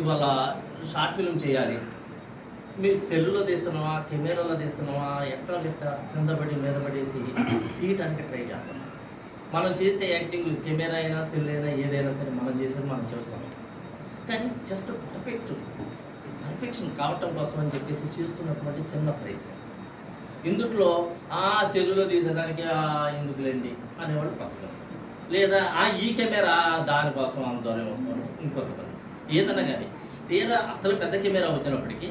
ఇవాళ short film చేయాలి. మీరు సెల్లులో తీస్తున్నావా? కెమెరాలో తీస్తున్నావా? ఎక్కడ పెట్ట కింద పడి మీద పడేసి తీయటానికి ట్రై చేస్తాం. మనం చేసే యాక్టింగ్ కెమెరా అయినా సెల్ అయినా ఏదైనా సరే మనం చేసేది మనం చేస్తాం. కానీ జస్ట్ పర్ఫెక్ట్ పర్ఫెక్షన్ కావటం కోసం అని చెప్పేసి చేస్తున్నటువంటి చిన్న ప్రయత్నం. ఇందుట్లో ఆ సెల్లులో తీసేదానికి ఆ ఎందుకులేండి అనేవాళ్ళు పక్కన లేదా ఆ ఈ కెమెరా దానికోసం అంత ఇంకొక పని ఏదన్నా కానీ తీరా అసలు పెద్ద కెమెరా వచ్చినప్పటికీ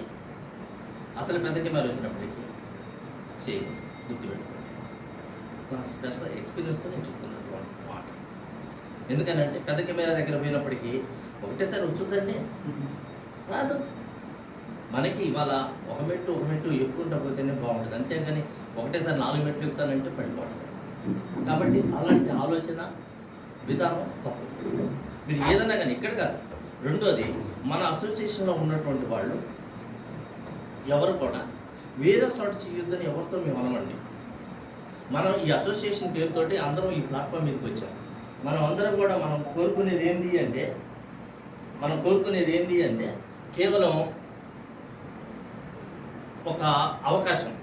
అసలు పెద్ద కెమెరా వచ్చినప్పటికీ చేయదు గుర్తుపెట్టుకోండి నా స్పెషల్ ఎక్స్పీరియన్స్తో నేను చెప్తున్నటువంటి మాట. ఎందుకనంటే పెద్ద కెమెరా దగ్గర పోయినప్పటికీ ఒకటేసారి వచ్చుద్దండి రాదు. మనకి ఇవాళ ఒక మెట్టు ఒక మెట్టు ఎక్కుంటా పోతేనే బాగుంటుంది. అంతేగాని ఒకటేసారి నాలుగు మెట్లు ఎక్కుతానంటే పడిపోతుంది కాబట్టి అలాంటి ఆలోచన విధానం తప్పు. మీరు ఏదన్నా కానీ ఇక్కడ కాదు. రెండోది మన అసోసియేషన్లో ఉన్నటువంటి వాళ్ళు ఎవరు కూడా వేరే చోట చేయొద్దని ఎవరితో మేము అనమండి. మనం ఈ అసోసియేషన్ పేరుతోటి అందరం ఈ ప్లాట్ఫామ్ మీదకి వచ్చాం. మనం అందరం కూడా మనం కోరుకునేది ఏంటి అంటే మనం కోరుకునేది ఏంటి అంటే కేవలం ఒక అవకాశం.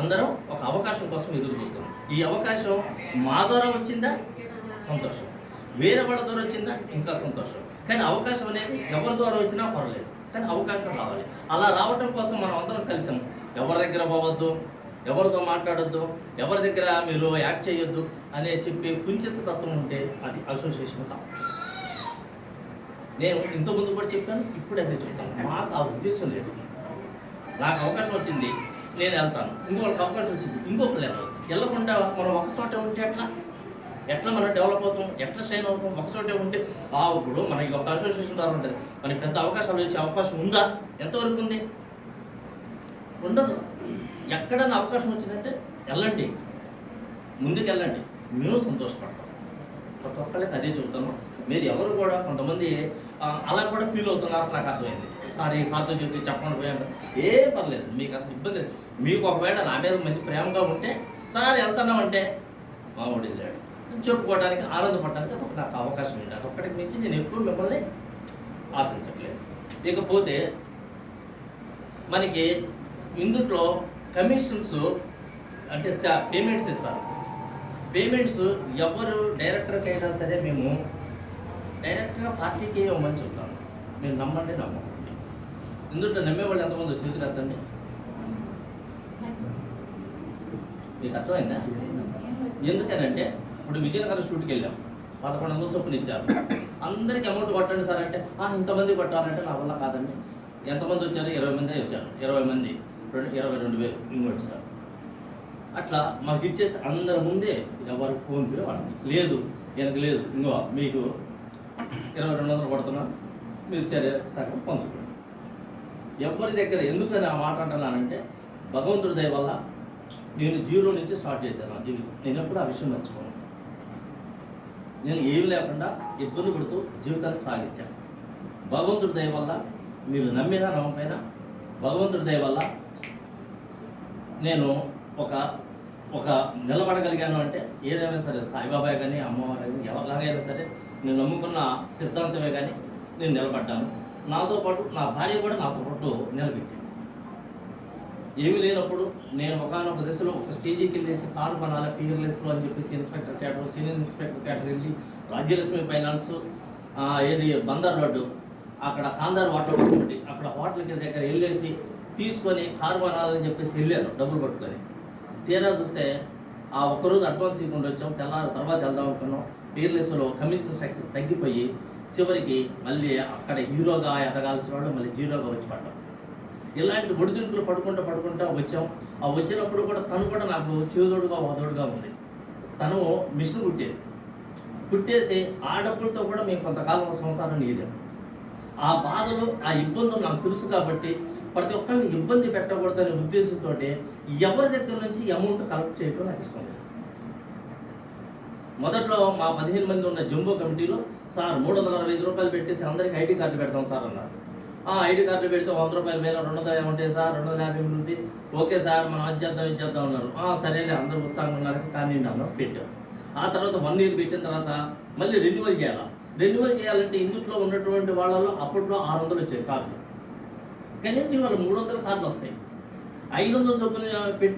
అందరం ఒక అవకాశం కోసం ఎదురు చూస్తున్నాం. ఈ అవకాశం మా ద్వారా వచ్చిందా? సంతోషం. వేరే వాళ్ళ ద్వారా వచ్చిందా? ఇంకా సంతోషం. కానీ అవకాశం అనేది ఎవరి ద్వారా వచ్చినా పర్వాలేదు. కానీ అవకాశం రావాలి. అలా రావటం కోసం మనం అందరం కలిసాం ఎవరి దగ్గర పోవద్దు ఎవరితో మాట్లాడొద్దు ఎవరి దగ్గర మీరు యాక్ట్ చేయొద్దు అనే చెప్పి కుంచిత తత్వం ఉంటే అది అసోసియేషన్ కాదు. నేను ఇంతకుముందు ముందు కూడా చెప్పాను ఇప్పుడు అదే చెప్తాను. మాకు ఆ ఉద్దేశం లేదు. నాకు అవకాశం వచ్చింది నేను వెళ్తాను. ఇంకొకరికి అవకాశం వచ్చింది ఇంకొకరు వెళ్ళాలి వెళ్ళకుండా మనం ఒక చోట ఉంటే అట్లా ఎట్లా మనం డెవలప్ అవుతాం ఎట్లా షైన్ అవుతాం ఒకచోటే ఉంటే ఆ ఇప్పుడు మనకి ఒక అసోసియేషన్ ద్వారా ఉంటుంది. మనకి పెద్ద అవకాశాలు వచ్చే అవకాశం ఉందా? ఎంతవరకు ఉంది? ఉండదు. ఎక్కడైనా అవకాశం వచ్చిందంటే వెళ్ళండి. ముందుకు వెళ్ళండి మేము సంతోషపడతాం. ప్రతి ఒక్కళ్ళకి అదే చెబుతాను. మీరు ఎవరు కూడా కొంతమంది అలా కూడా ఫీల్ అవుతున్నారు నాకు అర్థమైంది. సార్ ఈ సార్తో చెప్తే చెప్పండి పోయాను ఏ పర్లేదు. మీకు అసలు ఇబ్బంది లేదు. మీకు ఒకవేళ నా మీద మంచి ప్రేమగా ఉంటే సార్ వెళ్తున్నాం అంటే మామూడి లేడు చెప్పుకోవడానికి ఆనందపడడానికి అదొక నాకు అవకాశం ఉంది. అదొక్కడికి మించి నేను ఎప్పుడు మిమ్మల్ని ఆశించట్లేదు. ఇకపోతే మనకి ఇందులో కమిషన్స్ అంటే పేమెంట్స్ ఇస్తారు. పేమెంట్స్ ఎవరు డైరెక్టర్కి అయినా సరే మేము డైరెక్ట్గా పార్టీకి ఇవ్వమని చెప్తాను మీరు నమ్మండి నమ్మకండి. ఇందులో నమ్మేవాళ్ళు ఎంతమంది చేతులు ఎత్తండి? మీకు అర్థమైందా? ఎందుకనంటే ఇప్పుడు విజయనగరం షూట్కి వెళ్ళాం పదకొండు వందల చొప్పున ఇచ్చారు అందరికి అమౌంట్ కొట్టండి సార్ అంటే "ఆ, ఇంతమంది కొట్టాలంటే నా వల్ల కాదండి ఎంతమంది వచ్చారు ఇరవై మంది వచ్చారు ఇరవై మంది రెండు ఇరవై రెండు వేలు ఇంకోటి సార్ అట్లా మాకు ఇచ్చేస్తే అందరి ముందే ఎవరు ఫోన్ పే వాళ్ళకి లేదు எனக்கு లేదు ఇంకో మీకు ఇరవై రెండు వందలు కొడుతున్నాను మీరు సరే సగం పంచుకోండి ఎవరి దగ్గర ఎందుకని ఆ మాట అంటున్నానంటే భగవంతుడి దయ వల్ల నేను జీరో నుంచి స్టార్ట్ చేశాను నా జీవితం నేను ఎప్పుడు ఆ విషయం మర్చిపోను నేను ఏమి లేకుండా ఇబ్బంది పడుతూ జీవితాన్ని సాగించాను. భగవంతుడి దయ వల్ల మీరు నమ్మినా నమ్మకపోయినా భగవంతుడి దయ వల్ల నేను ఒక ఒక నిలబడగలిగాను అంటే ఏదైనా సరే సాయిబాబా కానీ అమ్మవారు కానీ ఎవరిలాగైనా సరే నేను నమ్ముకున్న సిద్ధాంతమే కానీ నేను నిలబడ్డాను. నాతో పాటు నా భార్య కూడా నాతో పాటు నిలబెట్టింది. ఏమీ లేనప్పుడు నేను ఒకనొక దశలో ఒక స్టేజీకి వెళ్ళేసి కారు కొనాలి పీర్లెస్లో అని చెప్పేసి inspector cadre senior inspector cadre వెళ్ళి రాజ్యలక్ష్మి ఫైనాన్స్ ఏది బందర్ రోడ్డు అక్కడ కాందార్ వాటర్ ఒకటి అక్కడ హోటల్కి దగ్గర వెళ్ళేసి తీసుకొని కారు కొనాలని చెప్పేసి వెళ్ళాను డబ్బులు పట్టుకొని. తీరా చూస్తే ఆ ఒక్కరోజు అడ్వాన్స్ ఇవ్వకుండా వచ్చాం తెల్లారి తర్వాత వెళ్దాం అనుకున్నాం. పీర్లెస్లో కమిషన్ సెక్షన్ తగ్గిపోయి చివరికి మళ్ళీ అక్కడ హీరోగా ఎదగాల్సిన వాడు మళ్ళీ జీరోగా వచ్చి పడ్డాం. ఇలాంటి ఒడిదుడుకులు పడుకుంటా పడుకుంటా వచ్చాం. ఆ వచ్చినప్పుడు కూడా తను కూడా నాకు చేదోడుగా వాదోడుగా ఉంది. తను మిషన్ కుట్టేది. కుట్టేసి ఆ డబ్బులతో కూడా మేము కొంతకాలం సంసారం ఈదాం ఆ బాధలు ఆ ఇబ్బందులు నాకు తెలుసు కాబట్టి ప్రతి ఒక్కరిని ఇబ్బంది పెట్టకూడదనే ఉద్దేశంతో ఎవరి దగ్గర నుంచి అమౌంట్ కలెక్ట్ చేయడం నాకు ఇష్టం లేదు. మొదట్లో మా పదిహేను మంది ఉన్న జంబో కమిటీలో సార్ మూడు వందల అరవై ఐదు రూపాయలు పెట్టేసి అందరికీ ఐడి కార్డు పెడతాం సార్ అన్నారు. ఐడి కార్డు పెడితే వంద రూపాయలు వేల రెండు వందల ఉంటాయి సార్ రెండు వందల యాభై ఉంది. ఓకే సార్ మనం అది చేద్దాం ఇది చేద్దాం అన్నారు. సరేలే అందరూ ఉత్సాహంగా ఉన్నారు కానీ అన్నారు పెట్టాం ఆ తర్వాత వన్ ఇయర్ పెట్టిన తర్వాత మళ్ళీ రెన్యువల్ చేయాలి? రెన్యువల్ చేయాలంటే ఇందులో ఉన్నటువంటి వాళ్ళలో అప్పట్లో ఆరు వందలు వచ్చాయి కార్లు కనీసం ఇవాళ మూడు వందల కార్లు వస్తాయి. ఐదు వందల చొప్పున పెట్టిన